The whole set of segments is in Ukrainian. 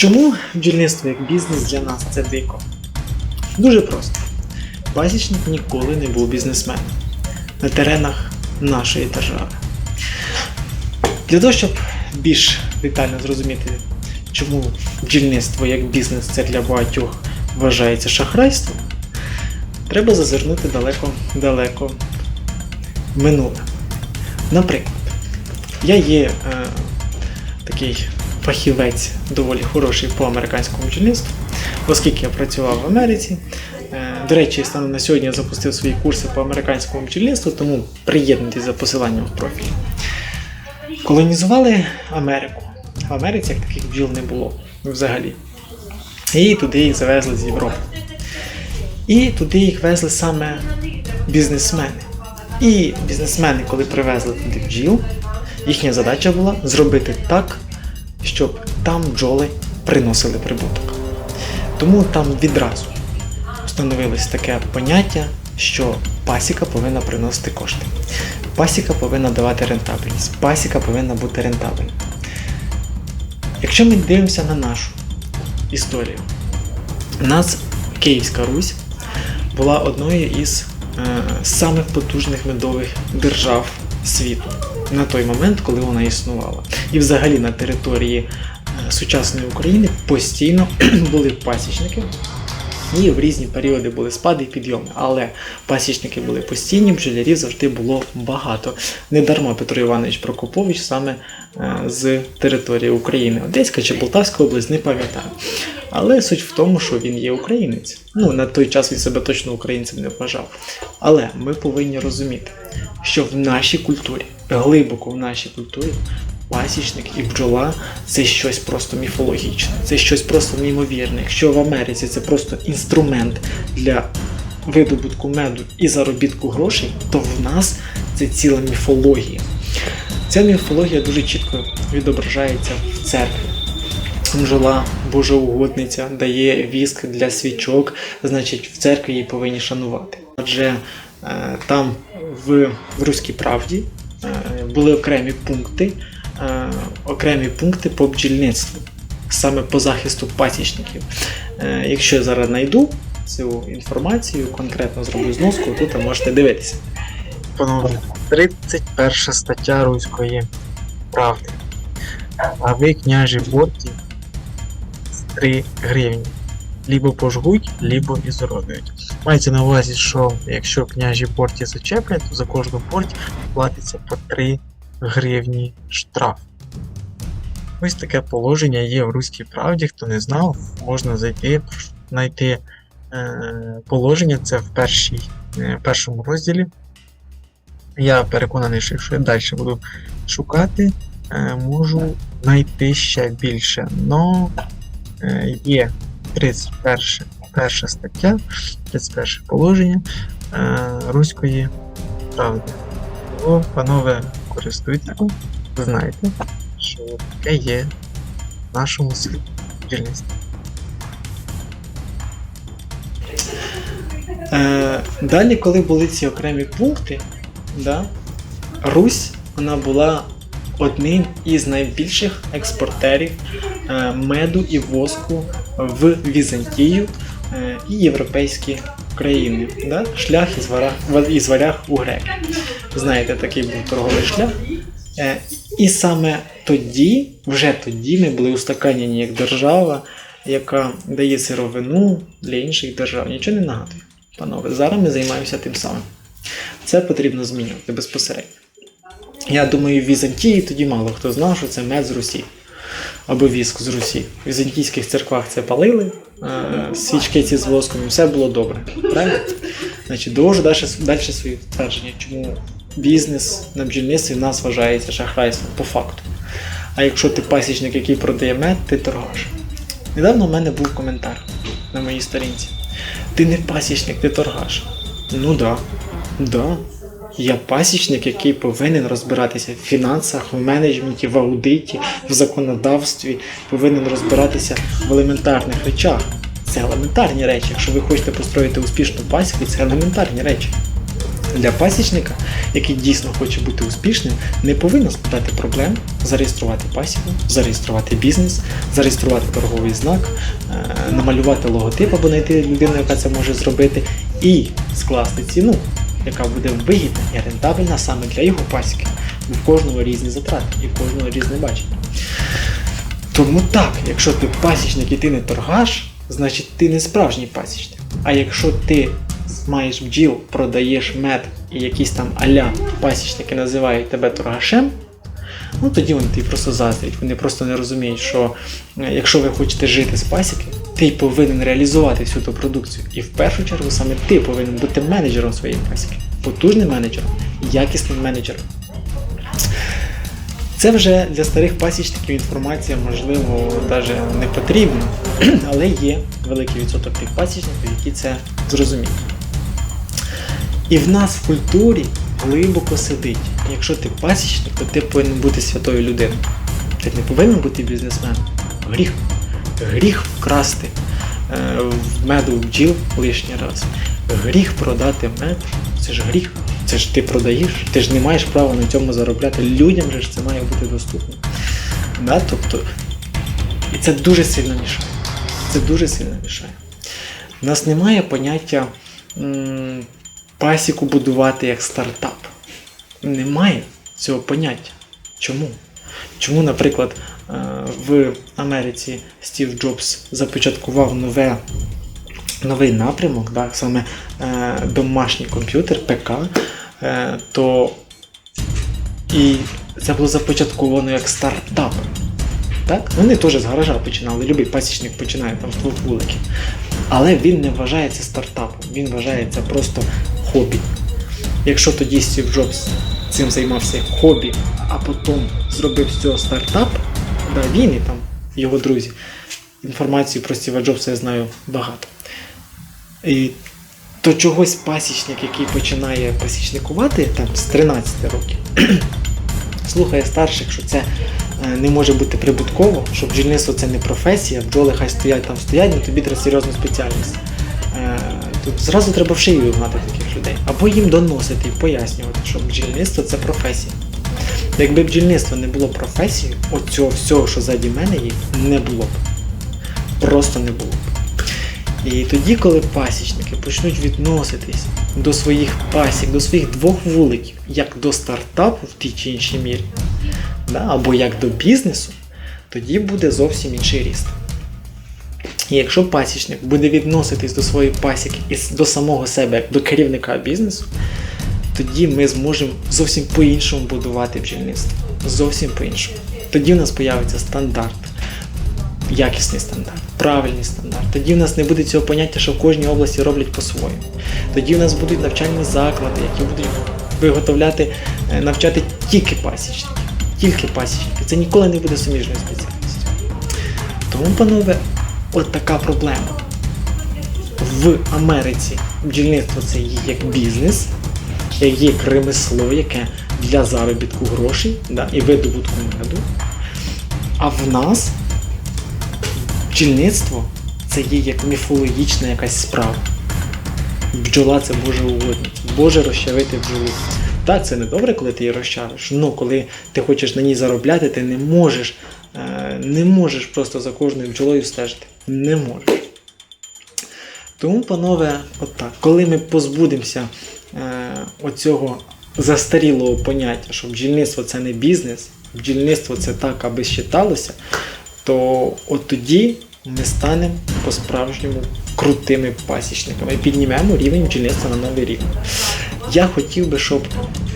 Чому бджільництво як бізнес для нас це дико? Дуже просто. Пасічник ніколи не був бізнесменом на теренах нашої держави. Для того, щоб більш детально зрозуміти, чому бджільництво як бізнес це для багатьох вважається шахрайством, треба зазирнути далеко-далеко минуле. Наприклад, я є е, такий фахівець доволі хороший по американському бджільництву, оскільки я працював в Америці. Е, До речі, станом на сьогодні я запустив свої курси по американському бджільництву, тому приєднуйтесь за посиланням в профілі. Колонізували Америку. В Америці як таких бджіл не було взагалі. І туди їх завезли з Європи. І туди їх везли саме бізнесмени. І бізнесмени, коли привезли туди бджіл, їхня задача була зробити так, щоб там бджоли приносили прибуток. Тому там відразу встановилось таке поняття, що пасіка повинна приносити кошти. Пасіка повинна давати рентабельність. Пасіка повинна бути рентабельна. Якщо ми дивимося на нашу історію, у нас Київська Русь була одною із е, самих потужних медових держав світу на той момент, коли вона існувала. І взагалі на території е, сучасної України постійно були пасічники. І в різні періоди були спади і підйоми, але пасічники були постійні, бджолярів завжди було багато. Недарма Петро Іванович Прокопович саме е, з території України. Одеська чи Полтавська область, не пам'ятаю. Але суть в тому, що він є українець. Ну, на той час він себе точно українцем не вважав. Але ми повинні розуміти, що в нашій культурі, глибоко в нашій культурі, пасічник і бджола це щось просто міфологічне, це щось просто неймовірне. Якщо в Америці це просто інструмент для видобутку меду і заробітку грошей, то в нас це ціла міфологія. Ця міфологія дуже чітко відображається в церкві. Бджола, божоугодниця, дає віск для свічок, значить в церкві її повинні шанувати. Адже е, там в, в Руській правді е, були окремі пункти, е, окремі пункти по бджільництву, саме по захисту пасічників. Е, якщо я зараз знайду цю інформацію, конкретно зроблю зноску, тут ви можете дивитися. Панове, 31 стаття Руської правди. А ви, княжі борті, 3 гривні. Лібо пожгуть, лібо ізуродують. Мається на увазі, що якщо княжі порті зачеплять, то за кожну порть платиться по 3 гривні штраф. Ось таке положення є в Руській правді. Хто не знав, можна зайти, знайти е, положення, це в першій, е, першому розділі. Я переконаний, що якщо я далі буду шукати, е, можу знайти ще більше. Но е, є 31 перша стаття, 31 положення е, Руської правди. Тому, панове, користуйтеся, ви знаєте, що таке є в нашому світі. Е, далі, коли були ці окремі пункти, да, Русь вона була одним із найбільших експортерів е, меду і воску в Візантію е, і європейські країни. Да? Шлях із варяг у греки. Знаєте, такий був торговий шлях. Е, І саме тоді, вже тоді, ми були устаканені як держава, яка дає сировину для інших держав. Нічого не нагадує. Панове, зараз ми займаємося тим самим. Це потрібно змінювати безпосередньо. Я думаю, в Візантії тоді мало хто знав, що це мед з Русі або віск з Русі. В візантійських церквах це палили, е, свічки ці з воском, і все було добре. Правильно? Значить, довожу далі, далі свої твердження, чому бізнес на бджільництві в нас вважається шахрайством по факту. А якщо ти пасічник, який продає мед, ти торгаш. Недавно в мене був коментар на моїй сторінці. Ти не пасічник, ти торгаш. Ну да. Да. Я пасічник, який повинен розбиратися в фінансах, в менеджменті, в аудиті, в законодавстві, повинен розбиратися в елементарних речах. Це елементарні речі. Якщо ви хочете построїти успішну пасіку, це елементарні речі. Для пасічника, який дійсно хоче бути успішним, не повинно складати проблем зареєструвати пасіку, зареєструвати бізнес, зареєструвати торговий знак, е, намалювати логотип або знайти людину, яка це може зробити, і скласти ціну, яка буде вигідна і рентабельна саме для його пасіки. Бо в кожного різні затрати і в кожного різне бачення. Тому так, якщо ти пасічник і ти не торгаш, значить ти не справжній пасічник. А якщо ти маєш бджіл, продаєш мед і якісь там аля пасічники називають тебе торгашем, ну тоді вони тобі просто заздрять. Вони просто не розуміють, що е, якщо ви хочете жити з пасіки, ти повинен реалізувати всю ту продукцію. І в першу чергу саме ти повинен бути менеджером своєї пасіки, потужним менеджером, якісним менеджером. Це вже для старих пасічників інформація, можливо, навіть не потрібна, але є великий відсоток тих пасічників, які це зрозуміють. І в нас в культурі глибоко сидить. Якщо ти пасічник, то ти повинен бути святою людиною. Ти не повинен бути бізнесменом. Гріх. Гріх вкрасти е, в меду бджіл лишній раз. Гріх продати мед. Це ж гріх. Це ж ти продаєш, ти ж не маєш права на цьому заробляти. Людям же ж це має бути доступно. Да? Тобто, і це дуже сильно мішає. Це дуже сильно мішає. У нас немає поняття м, пасіку будувати як стартап. Немає цього поняття. Чому? Чому, наприклад, е, в Америці Стів Джобс започаткував нове, новий напрямок, да, саме е, домашній комп'ютер, ПК, е, то і це було започатковано як стартап. Так? Вони теж з гаража починали, любий пасічник починає там з двох вуликів. Але він не вважається стартапом, він вважається просто хобі. Якщо тоді Стів Джобс цим займався як хобі, а потім зробив з цього стартап, да, він і там його друзі. Інформацію про Стіва Джобса я знаю багато. І то чогось пасічник, який починає пасічникувати там, з 13 років, слухає старших, що це не може бути прибутково, що бджільництво це не професія, бджоли хай стоять там стоять, але тобі треба серйозну спеціальність. Е, Тут зразу треба в шию вигнати таких людей. Або їм доносити і пояснювати, що бджільництво це професія. Якби бджільництво не було професією, оцього всього, що ззаді мене є, не було б. Просто не було б. І тоді, коли пасічники почнуть відноситись до своїх пасік, до своїх двох вуликів, як до стартапу в тій чи іншій мірі, да, або як до бізнесу, тоді буде зовсім інший ріст. І якщо пасічник буде відноситись до своєї пасіки і до самого себе, як до керівника бізнесу, тоді ми зможемо зовсім по-іншому будувати бджільництво. Зовсім по-іншому. Тоді в нас появиться стандарт, якісний стандарт, правильний стандарт. Тоді в нас не буде цього поняття, що в кожній області роблять по-своєму. Тоді в нас будуть навчальні заклади, які будуть виготовляти, е, навчати тільки пасічників. Тільки пасічники. Це ніколи не буде суміжною спеціальністю. Тому, панове, от така проблема. В Америці бджільництво це є як бізнес, є ремесло, яке для заробітку грошей да, і видобутку меду. А в нас бджільництво це є як міфологічна якась справа. Бджола це Боже угодність. Боже розчавити бджолу. Так, це не добре, коли ти її розчавиш. Ну, коли ти хочеш на ній заробляти, ти не можеш, е, не можеш просто за кожною бджолою стежити. Не можеш. Тому, панове, отак, коли ми позбудемося е, оцього застарілого поняття, що бджільництво це не бізнес, бджільництво це так, аби считалося, то от тоді ми станемо по-справжньому крутими пасічниками і піднімемо рівень бджільництва на новий рівень. Я хотів би, щоб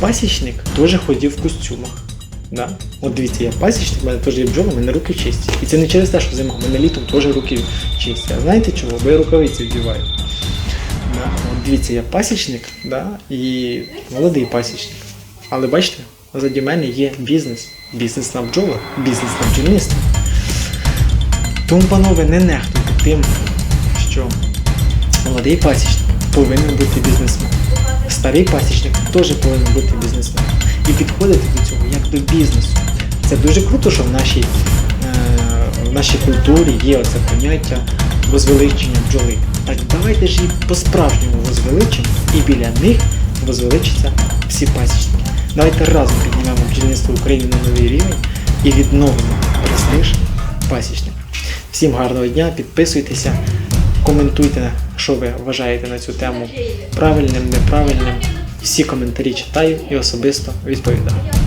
пасічник теж ходив в костюмах. Да? От дивіться, я пасічник, в мене теж є бджоли, в мене руки чисті. І це не через те, що зима, в мене літом теж руки чисті. А знаєте чого? Бо я рукавиці вдіваю. Да? От дивіться, я пасічник, да? і молодий пасічник. Але бачите, позаді мене є бізнес. Бізнес на бджолах, бізнес на бджільництві. Тому, панове, не нехтуйте тим, що молодий пасічник повинен бути бізнесменом. Старий пасічник теж повинен бути бізнесменом. І підходити до цього як до бізнесу. Це дуже круто, що в нашій, е, в нашій культурі є оце поняття возвеличення бджоли. Так давайте ж їх по-справжньому возвеличимо і біля них возвеличаться всі пасічники. Давайте разом піднімемо бджільництво України на новий рівень і відновимо престиж пасічника. Всім гарного дня, підписуйтеся, коментуйте, що ви вважаєте на цю тему правильним, неправильним. Всі коментарі читаю і особисто відповідаю.